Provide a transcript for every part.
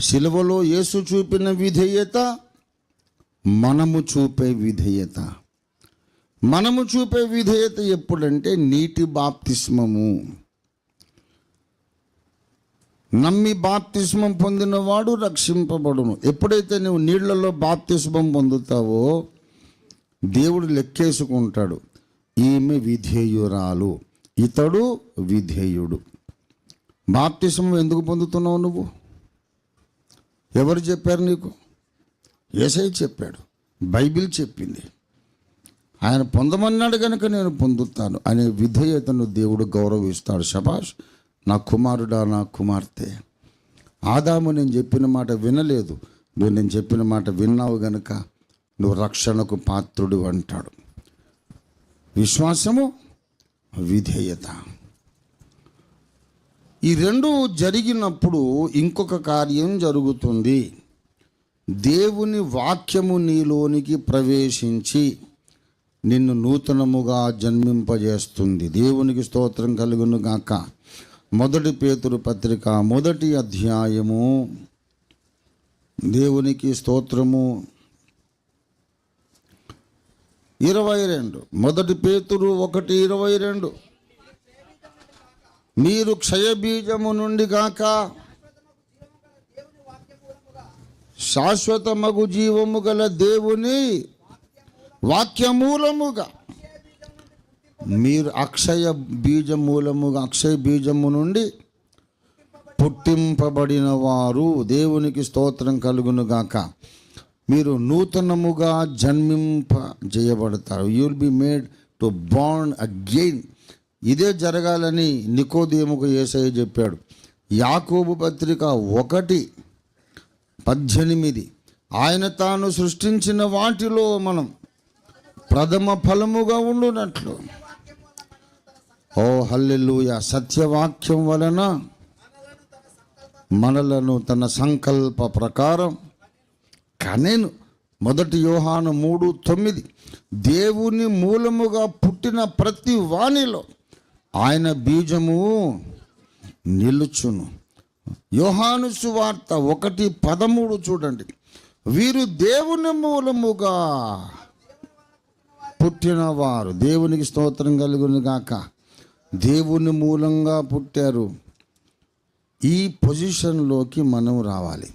సిలువలో యేసు చూపిన విధేయత మనము చూపే విధేయత. మనము చూపే విధేయత ఎప్పుడంటే నీటి బాప్తిస్మము. నమ్మి బాప్తిస్మం పొందినవాడు రక్షింపబడును. ఎప్పుడైతే నువ్వు నీళ్ళలో బాప్తిస్మం పొందుతావో దేవుడు లెక్కేసుకుంటాడు. ఈమె విధేయురాలు. ఇతడు విధేయుడు. బాప్తిసం ఎందుకు పొందుతున్నావు నువ్వు? ఎవరు చెప్పారు నీకు? ఏసై చెప్పాడు. బైబిల్ చెప్పింది. ఆయన పొందమన్నాడు కనుక నేను పొందుతాను అనే విధేయతను దేవుడు గౌరవిస్తాడు. శభాష్ నా కుమారుడా నా కుమార్తె ఆదాము నేను చెప్పిన మాట వినలేదు. నువ్వు నేను చెప్పిన మాట విన్నావు గనుక నువ్వు రక్షణకు పాత్రుడు అంటాడు. విశ్వాసము విధేయత. ఈ రెండు జరిగినప్పుడు ఇంకొక కార్యం జరుగుతుంది. దేవుని వాక్యము నీలోనికి ప్రవేశించి నిన్ను నూతనముగా జన్మింపజేస్తుంది. దేవునికి స్తోత్రం కలుగును గాక. మొదటి పేతురు పత్రిక మొదటి అధ్యాయము. దేవునికి స్తోత్రము. ఇరవై రెండు. మొదటి పేతురు ఒకటి ఇరవై రెండు. మీరు క్షయబీజము నుండి గాక శాశ్వతమగు జీవము గల దేవుని వాక్యమూలముగా మీరు అక్షయ బీజమూలముగా అక్షయ బీజము నుండి పుట్టింపబడిన వారు దేవునికి స్తోత్రం కలుగును గాక. మీరు నూతనముగా జన్మింప చేయబడతారు యుల్ బి మేడ్ టు బాండ్ అగైన్ ఇదే జరగాలని నికోదేముకు ఏసయ్య చెప్పాడు. యాకోబు పత్రిక ఒకటి పద్దెనిమిది. ఆయన తాను సృష్టించిన వాటిలో మనం ప్రథమ ఫలముగా ఉండునట్లు. ఓ హల్లెలూయ! సత్యవాక్యం వలన మనలను తన సంకల్ప ప్రకారం కనెను. మొదటి యోహాను మూడు తొమ్మిది. దేవుని మూలముగా పుట్టిన ప్రతి వాణిలో ఆయన బీజము నిలుచును. యోహాను సువార్త ఒకటి పదమూడు చూడండి. వీరు దేవుని మూలముగా పుట్టినవారు. దేవునికి స్తోత్రం కలుగును గాక. దేవుని మూలంగా పుట్టారు. ఈ పొజిషన్లోకి మనం రావాలి.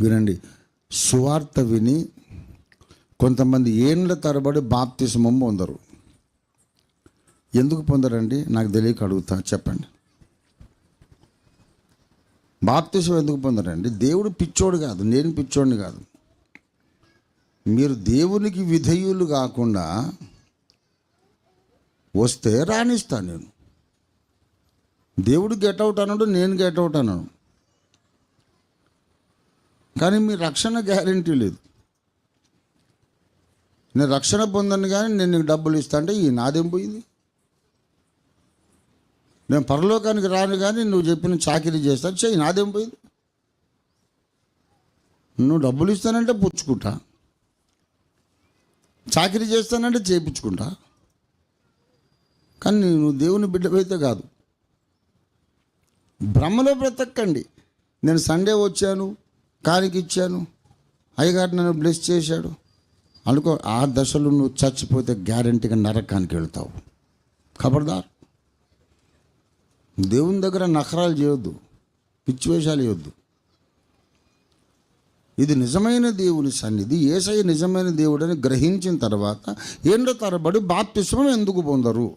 వినండి. సువార్త విని కొంతమంది ఏండ్ల తరబడి బాప్తిసమం పొందరు. ఎందుకు పొందరండి? నాకు తెలియక అడుగుతా చెప్పండి. బాప్తిసం ఎందుకు పొందరండి? దేవుడు పిచ్చోడు కాదు నేను పిచ్చోడిని కాదు. మీరు దేవునికి విధేయులు కాకుండా వస్తే రాణిస్తా నేను. దేవుడు గెట్ అవుట్ అన్నాడు నేను గెట్ అవుట్ అన్నాను కానీ మీ రక్షణ గ్యారంటీ లేదు. నేను రక్షణ పొందను కానీ నేను నీకు డబ్బులు ఇస్తా అంటే ఈ నాదేం పోయింది? నేను పరలోకానికి రాను కానీ నువ్వు చెప్పిన చాకరీ చేస్తాను చెయ్యి నాదేం పోయింది? నువ్వు డబ్బులు ఇస్తానంటే పుచ్చుకుంటా. చాకరీ చేస్తానంటే చేయించుకుంటా. కానీ నువ్వు దేవుని బిడ్డవైతే కాదు. భ్రమలో బ్రతకండి. నేను సండే వచ్చాను కానికి ఇచ్చాను అయ్యగారు నన్ను బ్లెస్ చేశాడు. అనుకో ఆ దశలో నువ్వు చచ్చిపోతే గ్యారంటీగా నరకానికి వెళ్తావు. ఖబర్దార్ దేవుని దగ్గర నఖరాలు చేయొద్దు పిచ్చివేషాలు చేయొద్దు ఇది నిజమైన దేవుని సన్నిధి ఏసై నిజమైన దేవుడని గ్రహించిన తర్వాత ఏండో తరబడి బాప్తిస్మం ఎందుకు పొందరు?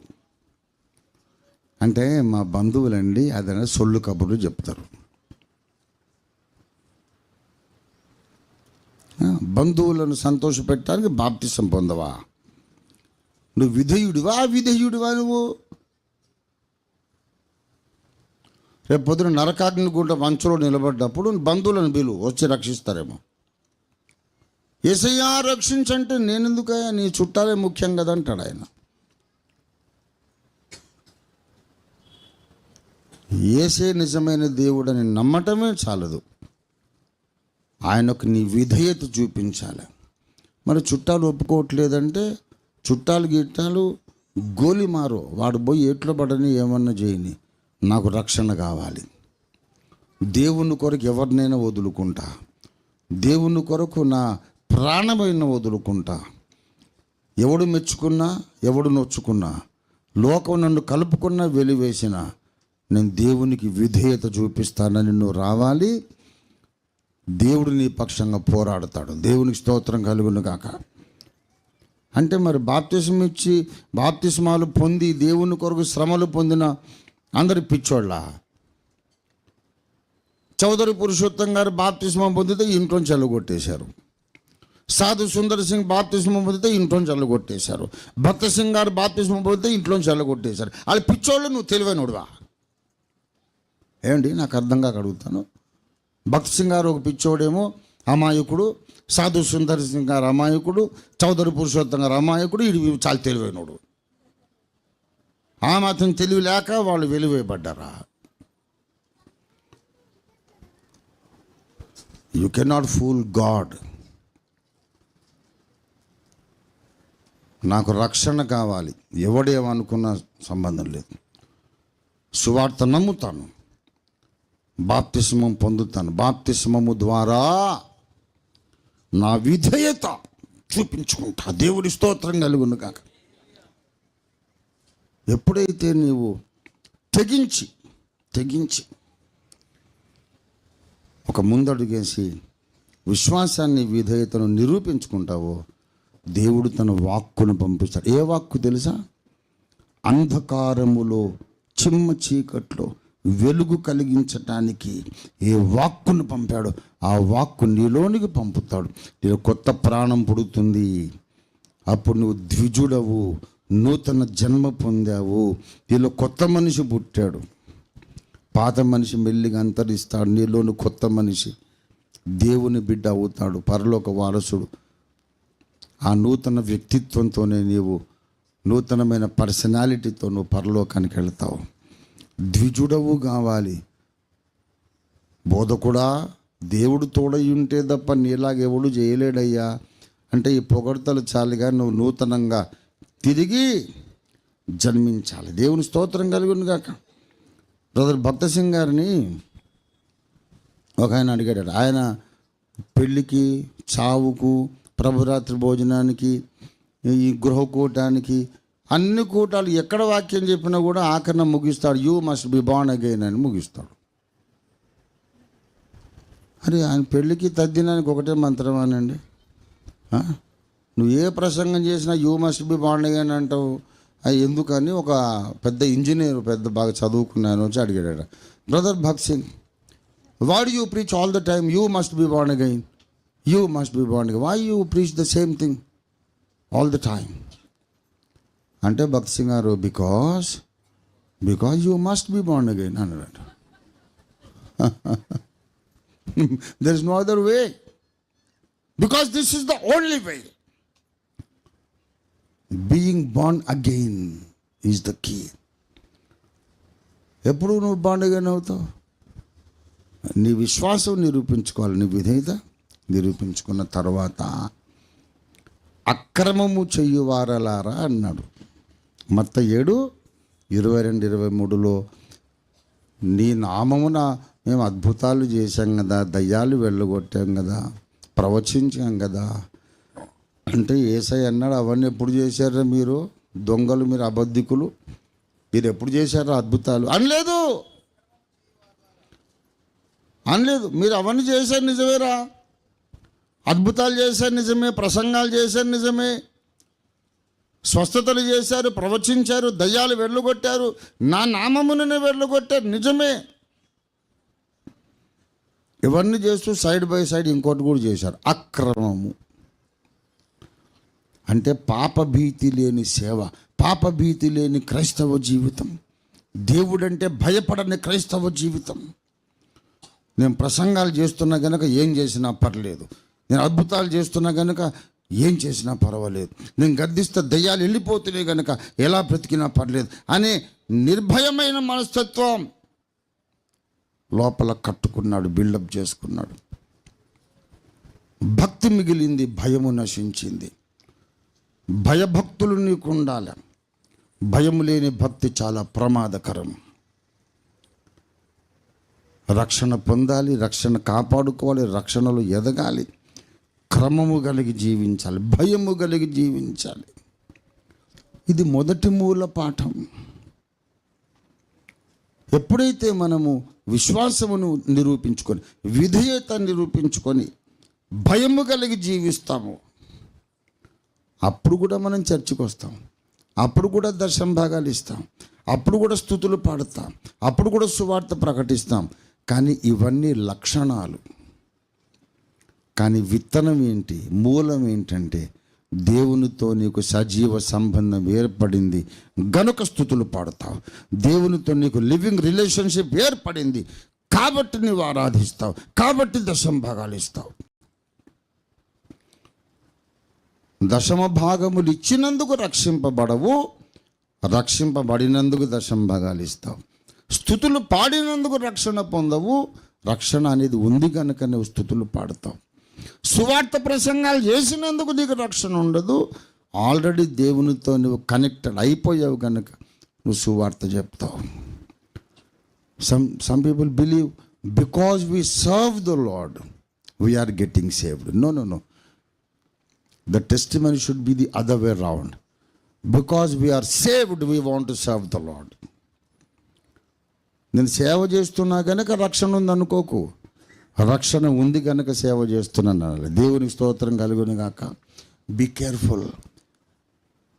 అంటే మా బంధువులండి అదన సొల్లు కబుర్లు చెప్తారు. బంధువులను సంతోషపెట్టడానికి బాప్తిసం పొందవా? నువ్వు విధేయుడివా విధేయుడివా నువ్వు? రేపు పొద్దున నరకాగ్ని గుండా మంచులో నిలబడ్డప్పుడు బంధువులను బిలు వచ్చి రక్షిస్తారేమో. ఏసయ్యా రక్షించంటే నేనెందుకయ్యా? నీ చుట్టాలే ముఖ్యం కదా అంటాడు ఆయన. ఏసే నిజమైన దేవుడని నమ్మటమే చాలదు. ఆయనకు నీ విధేయత చూపించాలి. మరి చుట్టాలు ఒప్పుకోవట్లేదంటే చుట్టాలు గిట్టాలు గోలి మారు వాడు పోయి ఎట్ల పడని ఏమన్నా చేయని. నాకు రక్షణ కావాలి. దేవుని కొరకు ఎవరినైనా వదులుకుంటా. దేవుని కొరకు నా ప్రాణమైన వదులుకుంటా. ఎవడు మెచ్చుకున్నా ఎవడు నొచ్చుకున్నా లోకం నన్ను కలుపుకున్నా వెలివేసిన నేను దేవునికి విధేయత చూపిస్తానని నువ్వు రావాలి. దేవుడు నీ పక్షంగా పోరాడతాడు. దేవునికి స్తోత్రం కలుగును కాక అంటే మరి బాప్తిసం ఇచ్చి బాప్తిస్మాలు పొంది దేవుని కొరకు శ్రమలు పొందిన అందరు పిచ్చోళ్ళ. చౌదరి పురుషోత్తం గారు బాప్తిస్మం పొందితే ఇంట్లో చల్లగొట్టేశారు సాధు సుందర్ సింగ్ బాప్తిస్మం పొందితే ఇంట్లో చల్లగొట్టేశారు భక్త సింగ్ గారు బాప్తిస్మం పొందితే ఇంట్లో చల్లగొట్టేశారు వాళ్ళు పిచ్చోళ్ళు నువ్వు తెలివైనడువా ఏమండి నాకు అర్థం కాక అడుగుతాను. భక్త సింగ్ గారు ఒక పిచ్చోడేమో అమాయకుడు. సాధు సుందర్ సింగ్ గారు అమాయకుడు. చౌదరి పురుషోత్తం గారు అమాయకుడు. ఇది చాలా తెలివైనడు ఆ మాత్రం తెలివి లేక వాళ్ళు వెలువేయబడ్డారా? యు కెనాట్ ఫూల్ గాడ్ నాకు రక్షణ కావాలి. ఎవడేమనుకున్న సంబంధం లేదు. సువార్త నమ్ముతాను. బాప్తిస్మం పొందుతాను. బాప్తిస్మము ద్వారా నా విధేయత చూపించుకుంటా. దేవుడి స్తోత్రం కలుగును కాక ఎప్పుడైతే నీవు తెగించి తెగించి ఒక ముందడుగేసి విశ్వాసాన్ని విధేయతను నిరూపించుకుంటావో దేవుడు తన వాక్కును పంపిస్తాడు. ఏ వాక్కు తెలుసా? అంధకారములో చిమ్మ చీకట్లో వెలుగు కలిగించటానికి ఏ వాక్కును పంపాడో ఆ వాక్కు నీలోనికి పంపుతాడు. నీలో కొత్త ప్రాణం పుడుతుంది. అప్పుడు నువ్వు ద్విజుడవు. నూతన జన్మ పొందావు. నీలో కొత్త మనిషి పుట్టాడు. పాత మనిషి మెల్లిగా అంతరిస్తాడు. నీలోని కొత్త మనిషి దేవుని బిడ్డ అవుతాడు. పరలోక వారసుడు. ఆ నూతన వ్యక్తిత్వంతోనే నీవు నూతనమైన పర్సనాలిటీతో నువ్వు పరలోకానికి వెళ్తావు. ద్విజుడవు కావాలి. బోధకుడా దేవుడు తోడై ఉంటే తప్ప నీలాగెవడు చేయలేడయ్యా. అంటే ఈ పొగడతలు చాలుగా నువ్వు నూతనంగా తిరిగి జన్మించాలి. దేవుని స్తోత్రం కలిగిన గాక బ్రదర్ భక్త సింగ్ గారిని ఒక ఆయన అడిగాడు ఆయన పెళ్ళికి చావుకు ప్రభురాత్రి భోజనానికి ఈ గృహకూటానికి అన్ని కూటాలు ఎక్కడ వాక్యం చెప్పినా కూడా ఆఖరణ ముగిస్తాడు. You must be born again అని ముగిస్తాడు. అరే ఆయన పెళ్ళికి తద్దినానికి ఒకటే మంత్రమానండి నువ్వు ఏ ప్రసంగం చేసినా you must be born again అంటావు. ఎందుకని ఒక పెద్ద ఇంజనీర్ పెద్ద బాగా చదువుకున్నాను వచ్చి అడిగాడు బ్రదర్ భగత్ సింగ్ వాడు you preach all the time you must B bond again you must B bond again why you preach the same thing all the time అంటే భగత్ సింగ్ గారు because because you must B bond again అన్నాడు there is no other way because this is the only way being bond again is the key ఎప్పుడు నువ్వు bond again అవుతావు? నీ విశ్వాసం నిరూపించుకోవాలి. నీ విధేయత నిరూపించుకున్న తర్వాత అక్రమము చెయ్యువారలారా అన్నాడు. మత్త ఏడు ఇరవై రెండు ఇరవై మూడులో నీ నామమున మేము అద్భుతాలు చేశాం కదా దయ్యాలు వెళ్ళగొట్టాం కదా ప్రవచించాం కదా అంటే ఏసై అన్నాడు అవన్నీ ఎప్పుడు చేశారా మీరు? దొంగలు మీరు అబద్ధికులు? మీరు ఎప్పుడు చేశారా అద్భుతాలు? అనలేదు. అనలేదు. మీరు అవన్నీ చేశారు నిజమేరా? అద్భుతాలు చేశారు నిజమే ప్రసంగాలు చేశారు నిజమే. స్వస్థతలు చేశారు ప్రవచించారు దయ్యాలు వెళ్ళగొట్టారు నా నామముననే వెళ్ళగొట్టారు నిజమే. ఇవన్నీ చేస్తూ సైడ్ బై సైడ్ ఇంకోటి కూడా చేశారు. అక్రమము. అంటే పాపభీతి లేని సేవ పాపభీతి లేని క్రైస్తవ జీవితం. దేవుడంటే భయపడని క్రైస్తవ జీవితం. నేను ప్రసంగాలు చేస్తున్నా కనుక ఏం చేసినా పర్లేదు. నేను అద్భుతాలు చేస్తున్నా కనుక ఏం చేసినా పర్వాలేదు. నేను గద్దిస్తే దయ్యాలు వెళ్ళిపోతున్నాయి కనుక ఎలా బ్రతికినా పర్లేదు అనే నిర్భయమైన మనస్తత్వం లోపల కట్టుకున్నాడు బిల్డప్ చేసుకున్నాడు. భక్తి మిగిలింది భయము నశించింది. భయభక్తులు నీకు ఉండాలి భయం లేని భక్తి చాలా ప్రమాదకరం. రక్షణ పొందాలి రక్షణ కాపాడుకోవాలి రక్షణలో ఎదగాలి క్రమము కలిగి జీవించాలి భయము కలిగి జీవించాలి. ఇది మొదటి మూల పాఠం. ఎప్పుడైతే మనము విశ్వాసమును నిరూపించుకొని విధేయత నిరూపించుకొని భయము కలిగి జీవిస్తామో అప్పుడు కూడా మనం చర్చికి వస్తాం. అప్పుడు కూడా దర్శన భాగాలు ఇస్తాం. అప్పుడు కూడా స్థుతులు పాడతాం. అప్పుడు కూడా సువార్త ప్రకటిస్తాం. కానీ ఇవన్నీ లక్షణాలు. కానీ విత్తనం ఏంటి? మూలం ఏంటంటే దేవునితో నీకు సజీవ సంబంధం ఏర్పడింది. గనుక స్థుతులు పాడతావు. దేవునితో నీకు లివింగ్ రిలేషన్షిప్ ఏర్పడింది. కాబట్టి నువ్వు ఆరాధిస్తావు. కాబట్టి దశం భాగాలు ఇస్తావు. దశమ భాగములు ఇచ్చినందుకు రక్షింపబడవు. రక్షింపబడినందుకు దశమ భాగాలు ఇస్తావు. స్థుతులు పాడినందుకు రక్షణ పొందవు. రక్షణ అనేది ఉంది కనుక నువ్వు స్థుతులు పాడతావు. సువార్త ప్రసంగాలు చేసినందుకు నీకు రక్షణ ఉండదు. ఆల్రెడీ దేవునితో నువ్వు కనెక్టెడ్ అయిపోయావు కనుక నువ్వు సువార్త చెప్తావు. Some some people believe because we serve the lord we are getting saved no no no the testimony should be the other way round. Because we are saved we want to serve the lord నేను సేవ చేస్తున్నా కనుక రక్షణ ఉంది అనుకోకు. రక్షణ ఉంది కనుక సేవ చేస్తున్నాను అనాలి. దేవునికి స్తోత్రం కలుగును గాక. బి కేర్ఫుల్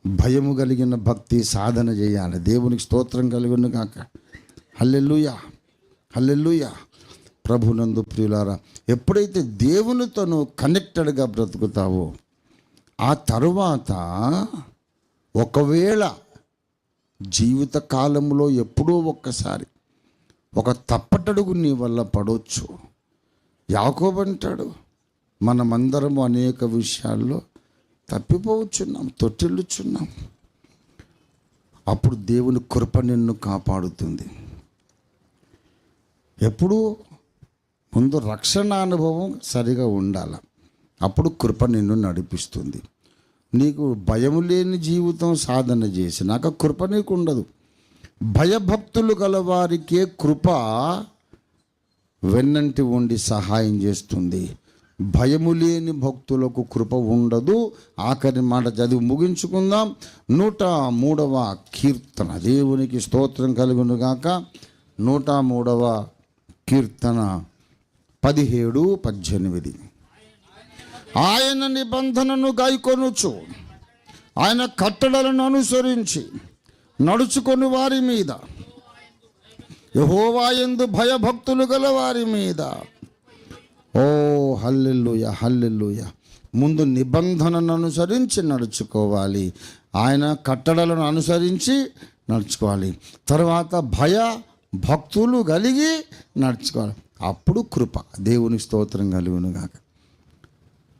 భయము కలిగిన భక్తి సాధన చేయాలి. దేవునికి స్తోత్రం కలుగును గాక. హల్లెల్లుయా హల్లెల్లుయా ప్రభునందు ప్రియులారా ఎప్పుడైతే దేవునితో నువ్వు కనెక్టెడ్గా బ్రతుకుతావో ఆ తరువాత ఒకవేళ జీవిత కాలంలో ఎప్పుడో ఒక్కసారి ఒక తప్పటడుగు నీ వల్ల పడవచ్చు యాకోబంటాడు మనమందరము అనేక విషయాల్లో తప్పిపోవచ్చున్నాం తొట్టిల్లుచున్నాం. అప్పుడు దేవుని కృప నిన్ను కాపాడుతుంది. ఎప్పుడూ ముందు రక్షణ అనుభవం సరిగా ఉండాలి. అప్పుడు కృప నిన్ను నడిపిస్తుంది. నీకు భయం లేని జీవితం సాధన చేసినాక కృప నీకు ఉండదు భయభక్తులు గలవారికే కృప వెన్నంటి ఉండి సహాయం చేస్తుంది. భయము లేని భక్తులకు కృప ఉండదు. ఆఖరి మాట చదివి ముగించుకుందాం. నూట మూడవ కీర్తన. దేవునికి స్తోత్రం కలుగునుగాక. నూట మూడవ కీర్తన పదిహేడు పద్దెనిమిది. ఆయన నిబంధనను గాయకొనుచు. ఆయన కట్టడలను అనుసరించి నడుచుకొని వారి మీద. యహోవాయందు భయభక్తులు గల వారి మీద. ఓ హల్లెల్లుయ హల్లెల్లుయ ముందు నిబంధనను అనుసరించి నడుచుకోవాలి. ఆయన కట్టడలను అనుసరించి నడుచుకోవాలి. తర్వాత భయ భక్తులు కలిగి నడుచుకోవాలి. అప్పుడు కృప దేవుని స్తోత్రం కలుగునుగాక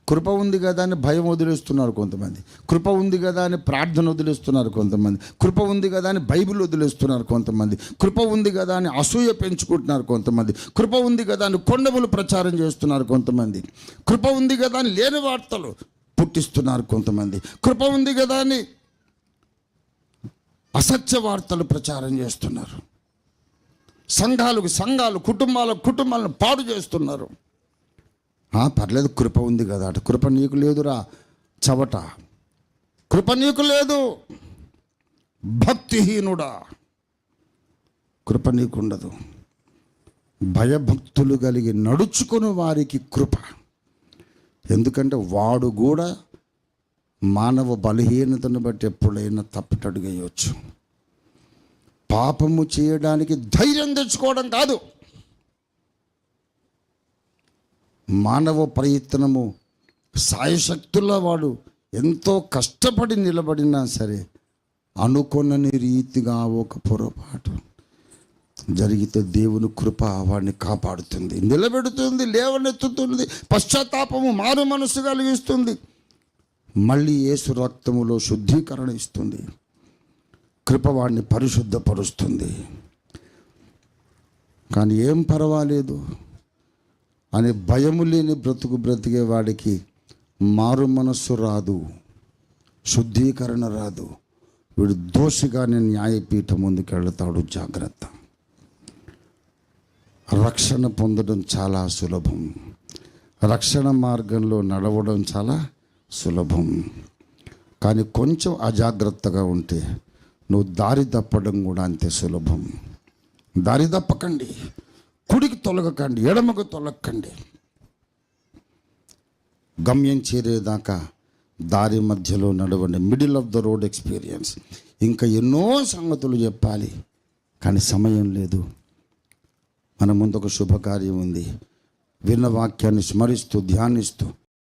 కృప ఉంది కదా అని భయం వదిలేస్తున్నారు కొంతమంది. కృప ఉంది కదా అని ప్రార్థన వదిలేస్తున్నారు కొంతమంది. కృప ఉంది కదా అని బైబిల్ వదిలేస్తున్నారు కొంతమంది. కృప ఉంది కదా అని అసూయ పెంచుకుంటున్నారు కొంతమంది. కృప ఉంది కదా అని కొండములు ప్రచారం చేస్తున్నారు కొంతమంది. కృప ఉంది కదా అని లేని వార్తలు పుట్టిస్తున్నారు కొంతమంది. కృప ఉంది కదా అని అసత్య వార్తలు ప్రచారం చేస్తున్నారు. సంఘాలకు సంఘాలు కుటుంబాలకు కుటుంబాలను పాడు చేస్తున్నారు. పర్లేదు కృప ఉంది కదా. అటు కృప నీకు లేదురా చవట. కృప నీకు లేదు భక్తిహీనుడా. కృప నీకుండదు. భయభక్తులు కలిగి నడుచుకుని వారికి కృప. ఎందుకంటే వాడు కూడా మానవ బలహీనతను బట్టి ఎప్పుడైనా తప్పటడుగేయచ్చు పాపము చేయడానికి ధైర్యం తెచ్చుకోవడం కాదు. మానవ ప్రయత్నము సాయశక్తుల వాడు ఎంతో కష్టపడి నిలబడినా సరే అనుకున్నని రీతిగా ఒక పొరపాటు జరిగితే దేవుని కృప వాడిని కాపాడుతుంది నిలబెడుతుంది లేవనెత్తుతుంది పశ్చాత్తాపము మారు మనసు కలిగిస్తుంది. మళ్ళీ యేసు రక్తములో శుద్ధీకరణ ఇస్తుంది. కృప వాడిని పరిశుద్ధపరుస్తుంది. కానీ ఏం పర్వాలేదు. అనే భయము లేని బ్రతుకు బ్రతికే వాడికి మారు మనస్సు రాదు శుద్ధీకరణ రాదు. వీడు దోషిగానే న్యాయపీఠం ముందుకు వెళతాడు జాగ్రత్త. రక్షణ పొందడం చాలా సులభం. రక్షణ మార్గంలో నడవడం చాలా సులభం. కానీ కొంచెం అజాగ్రత్తగా ఉంటే నువ్వు దారి తప్పడం కూడా అంతే సులభం. దారి తప్పకండి. కుడికి తొలగకండి ఎడమకు తొలగకండి. గమ్యం చేరేదాకా దారి మధ్యలో నడవండి. Middle of the road experience ఇంకా ఎన్నో సంగతులు చెప్పాలి కానీ సమయం లేదు. మన ముందు ఒక శుభకార్యం ఉంది. విన్న వాక్యాన్ని స్మరిస్తూ ధ్యానిస్తూ